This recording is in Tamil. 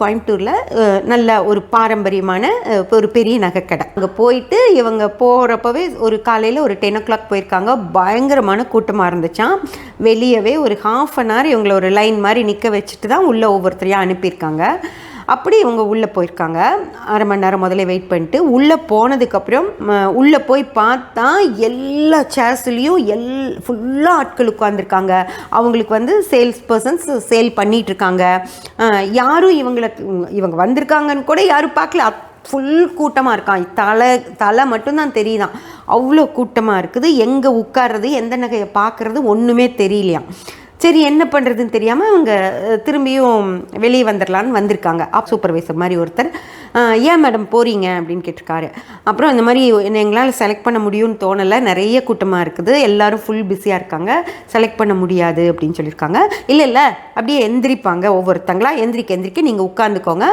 கோயம்புத்தூரில் நல்ல ஒரு பாரம்பரியமான ஒரு பெரிய நகைக்கடை. அங்கே போயிட்டு இவங்க போகிறப்பவே ஒரு காலையில் ஒரு டென் ஓ கிளாக் போயிருக்காங்க. பயங்கரமான கூட்டமாக இருந்துச்சான் வெளியவே ஒரு ஹாஃப் அன் ஹவர் இவங்களை ஒரு லைன் மாதிரி நிற்க வச்சுட்டு தான் உள்ளே ஒவ்வொருத்தரையாக அனுப்பியிருக்காங்க. அப்படி இவங்க உள்ளே போயிருக்காங்க. அரை மணி நேரம் முதல்ல வெயிட் பண்ணிட்டு உள்ளே போனதுக்கப்புறம் உள்ளே போய் பார்த்தா எல்லா சேர்ஸ்லேயும் எல் ஃபுல்லாக ஆட்கள் உட்காந்துருக்காங்க அவங்களுக்கு வந்து சேல்ஸ் பர்சன்ஸ் சேல் பண்ணிகிட்ருக்காங்க யாரும் இவங்களுக்கு இவங்க வந்திருக்காங்கன்னு கூட யாரும் பார்க்கல. ஃபுல் கூட்டமாக இருக்கான். தலை தலை மட்டும்தான் தெரியுதான். அவ்வளோ கூட்டமாக இருக்குது. எங்கே உட்கார்றது எந்த நகையை பார்க்குறது ஒன்றுமே தெரியலையாம். சரி என்ன பண்ணுறதுன்னு தெரியாமல் அவங்க திரும்பியும் வெளியே வந்துடலான்னு வந்திருக்காங்க. ஆப் சூப்பர்வைசர் மாதிரி ஒருத்தர். ஏன் மேடம் போகிறீங்க அப்படின்னு கேட்டிருக்காரு. அப்புறம் இந்த மாதிரி என்ன எங்களால் செலக்ட் பண்ண முடியும்னு தோணலை. நிறைய கூட்டமாக இருக்குது. எல்லோரும் ஃபுல் பிஸியாக இருக்காங்க. செலக்ட் பண்ண முடியாது அப்படின்னு சொல்லியிருக்காங்க. இல்லை இல்லை அப்படியே எந்திரிப்பாங்க ஒவ்வொருத்தங்களா? எந்திரிக்க எந்திரிக்க நீங்கள் உட்காந்துக்கோங்க